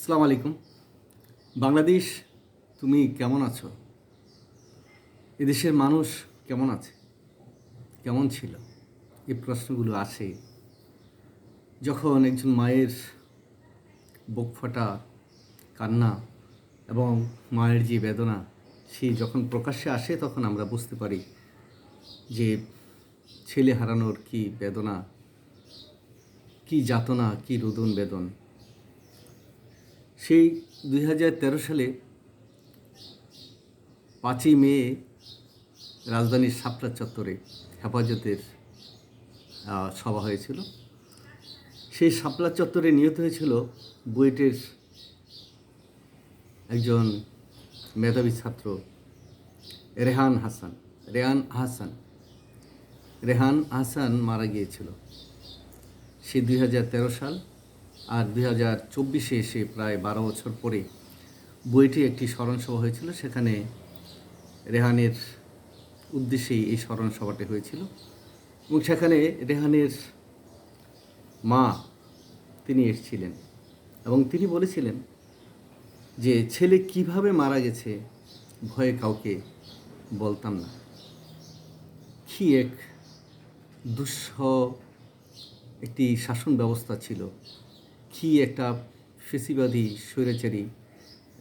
আসসালামু আলাইকুম। বাংলাদেশ, তুমি কেমন আছো? এদেশের মানুষ কেমন আছে? কেমন ছিল? এই প্রশ্নগুলো আসে যখন একজন মায়ের বুক ফাটা, কান্না এবং মায়ের যে বেদনা, সে যখন প্রকাশ্যে আসে তখন আমরা বুঝতে পারি যে ছেলে হারানোর কি বেদনা, কি যাতনা, কি রোদন বেদন। সেই দুই হাজার তেরো সালে পাঁচই মে রাজধানীর শাপলা চত্বরে হেফাজতের সভা হয়েছিল। সেই সাপলা চত্বরে নিহত হয়েছিল বুয়েটের একজন মেধাবী ছাত্র রেহান হাসান রেহান হাসান। রেহান হাসান মারা গিয়েছিল। সে দুই হাজার তেরো সাল আর দুই হাজার চব্বিশে এসে প্রায় বারো বছর পরে বইটি একটি স্মরণসভা হয়েছিল। সেখানে রেহানের উদ্দেশ্যেই এই স্মরণ সভাটি হয়েছিল। এবং সেখানে রেহানের মা তিনি এসেছিলেন এবং তিনি বলেছিলেন যে, ছেলে কীভাবে মারা গেছে ভয়ে কাউকে বলতাম না। কি এক দুঃসহ একটি শাসন ব্যবস্থা ছিল কি একটা ফেসিবাদী স্বৈরাচারী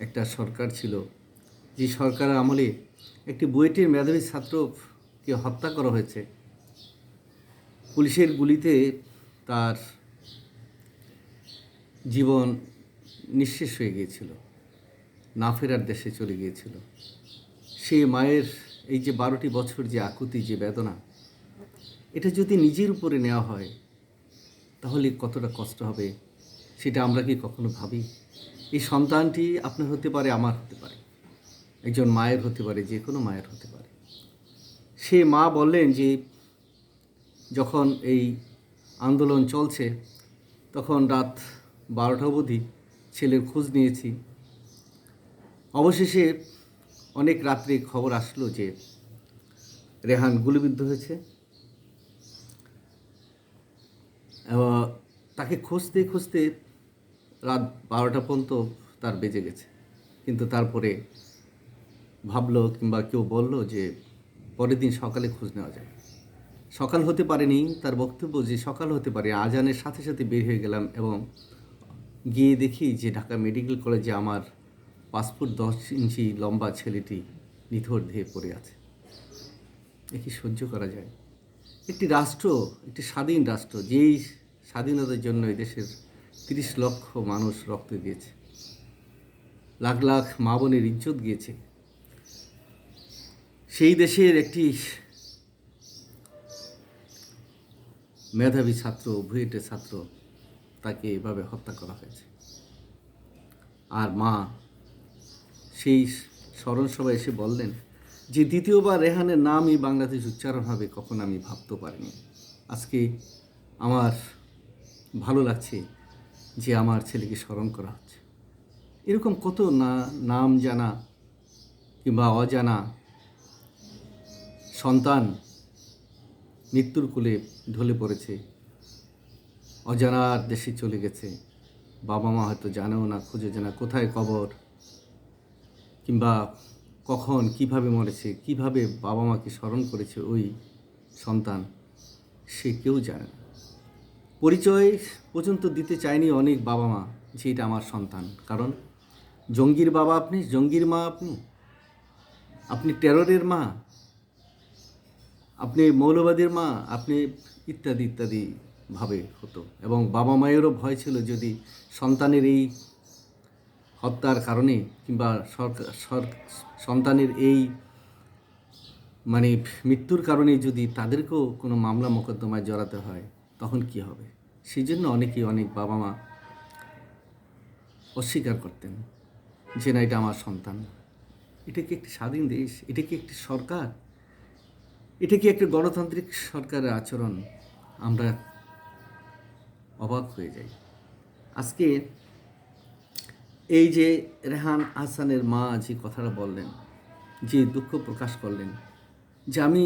একটা সরকার ছিল, যে সরকারের আমলে একটি বুয়েটের মেধাবী ছাত্রকে হত্যা করা হয়েছে। পুলিশের গুলিতে তার জীবন নিঃশেষ হয়ে গিয়েছিল, না ফেরার দেশে চলে গিয়েছিল। সে মায়ের এই যে বারোটি বছর যে আকুতি, যে বেদনা, এটা যদি নিজের উপরে নেওয়া হয়, তাহলে কতটা কষ্ট হবে? সেটা আমরা কি কখনো ভাবি? এই সন্তানটি আপনার হতে পারে, আমার হতে পারে। একজন মায়ের হতে পারে, যে কোনো মায়ের হতে পারে। সে মা বললেন যে, যখন এই আন্দোলন চলছে, তখন রাত বারোটা অবধি ছেলের খোঁজ নিয়েছি। অবশেষে অনেক রাত্রে খবর আসলো যে, রেহান গুলিবিদ্ধ হয়েছে। তাকে খুঁজতে খুঁজতে রাত বারোটা পর্যন্ত তার বেজে গেছে। কিন্তু তারপরে ভাবলো কিংবা কেউ বলল যে পরের দিন সকালে খোঁজ নেওয়া যায় সকাল হতে পারেনি তার বক্তব্য যে সকাল হতে পারে। আজানের সাথে সাথে বের হয়ে গেলাম এবং গিয়ে দেখি যে ঢাকা মেডিকেল কলেজে আমার পাসপোর্ট দশ ইঞ্চি লম্বা ছেলেটি নিথর ধেয়ে পড়ে আছে। একে সহ্য করা যায়? একটি রাষ্ট্র, একটি স্বাধীন রাষ্ট্র, যেই স্বাধীনতার জন্য এই দেশের তিরিশ লক্ষ মানুষ রক্ত দিয়েছে। লাখ লাখ মা বোনের ইজ্জত গিয়েছে। সেই দেশের একটি মেধাবী ছাত্র ভুয়েটের ছাত্র তাকে এভাবে হত্যা করা হয়েছে। আর মা সেই স্মরণ সভায় এসে বললেন যে, দ্বিতীয়বার রেহানের নামই বাংলাদেশ উচ্চারণ হবে কখন আমি ভাবতে পারিনি। আজকে আমার ভালো লাগছে যে আমার ছেলেকে স্মরণ করা হচ্ছে। এরকম কত না, নাম জানা কিংবা অজানা সন্তান মৃত্যুর কোলে ঢলে পড়েছে, অজানার দেশে চলে গেছে। বাবা মা হয়তো জানেও না, খুঁজে জানা কোথায় কবর, কিংবা কখন কীভাবে মরেছে, কীভাবে বাবা মাকে স্মরণ করেছে ওই সন্তান, সে কেউ জানে না। পরিচয় পর্যন্ত দিতে চায়নি অনেক বাবা মা যে এটা আমার সন্তান। কারণ জঙ্গির বাবা আপনি, জঙ্গির মা আপনি। আপনি টেররের মা, আপনি মৌলবাদীর মা, আপনি ইত্যাদি ইত্যাদি ভাবে হতো। এবং বাবা মায়েরও ভয় ছিল যদি সন্তানের এই হত্যার কারণে কিংবা সরকার সন্তানের এই মানে মৃত্যুর কারণে যদি তাদেরকেও কোনো মামলা, মোকদ্দমায় জড়াতে হয় তখন কি হবে? সেই জন্য অনেকেই, অনেক বাবা মা অস্বীকার করতেন যে না, এটা আমার সন্তান। এটা কি একটি স্বাধীন দেশ? এটা কি একটি সরকার? এটা কি একটা গণতান্ত্রিক সরকারের আচরণ? আমরা অবাক হয়ে যাই। আজকে এই যে রেহান হাসানের মা যে কথাটা বললেন, যে দুঃখ প্রকাশ করলেন, যে আমি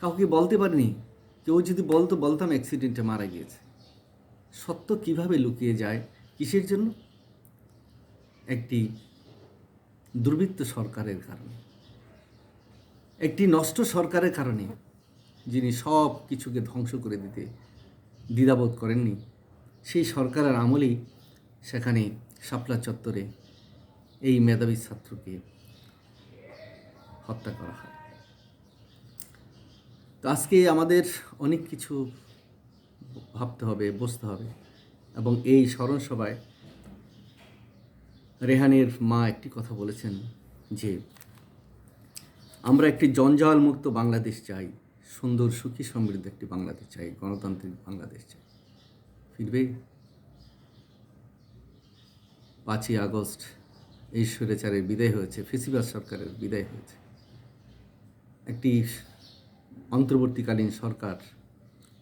কাউকে বলতে পারিনি কেউ যদি বলতো বলতাম অ্যাক্সিডেন্টে মারা গিয়েছে। সত্য কীভাবে লুকিয়ে যায়, কিসের জন্য? একটি দুর্বৃত্ত সরকারের কারণে। একটি নষ্ট সরকারের কারণে যিনি সব কিছুকে ধ্বংস করে দিতে দ্বিধাবোধ করেননি, সেই সরকারের আমলেই সেখানে শাপলা চত্বরে এই মেধাবী ছাত্রকে হত্যা করা হয়। তো আজকে আমাদের অনেক কিছু ভাবতে হবে, বসতে হবে এবং এই স্মরণ সভায় রেহানের মা একটি কথা বলেছেন যে, আমরা একটি জঞ্জাল মুক্ত বাংলাদেশ চাই, সুন্দর, সুখী, সমৃদ্ধ একটি বাংলাদেশ চাই, গণতান্ত্রিক বাংলাদেশ চাই। ফিরবে? পাঁচই আগস্ট এই স্বৈরাচারের বিদায় হয়েছে ফেসিবাল সরকারের বিদায় হয়েছে। একটি অন্তর্বর্তীকালীন সরকার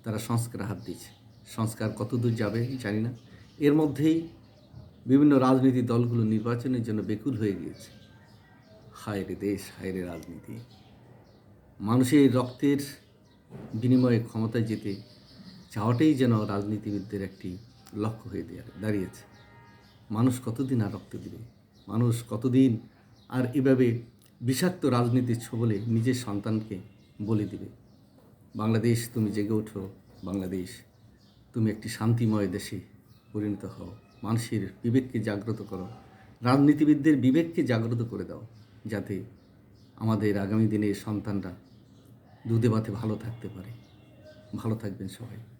তারা সংস্কার হাত দিয়েছে। সংস্কার কতদূর যাবে জানি না। এর মধ্যেই বিভিন্ন রাজনৈতিক দলগুলো নির্বাচনের জন্য বেকুল হয়ে গিয়েছে। হায় রে দেশ, হায় রে রাজনীতি। মানুষের রক্তের বিনিময়ে ক্ষমতায় যেতে চাওয়াটাই যেন রাজনীতিবিদদের একটি লক্ষ্য হয়ে দাঁড়িয়েছে। মানুষ কতদিন আর রক্ত দিবে? মানুষ কতদিন আর এভাবে বিষাক্ত রাজনীতির ছবলে নিজের সন্তানকে বলি দিবে, বাংলাদেশ তুমি জেগে ওঠো, বাংলাদেশ তুমি একটি শান্তিময় দেশে পরিণত হও। মানুষের বিবেককে জাগ্রত করো, রাজনীতিবিদদের বিবেককে জাগ্রত করে দাও, যাতে আমাদের আগামী দিনে সন্তানরা দুধে ভাতে ভালো থাকতে পারে। ভালো থাকবেন সবাই।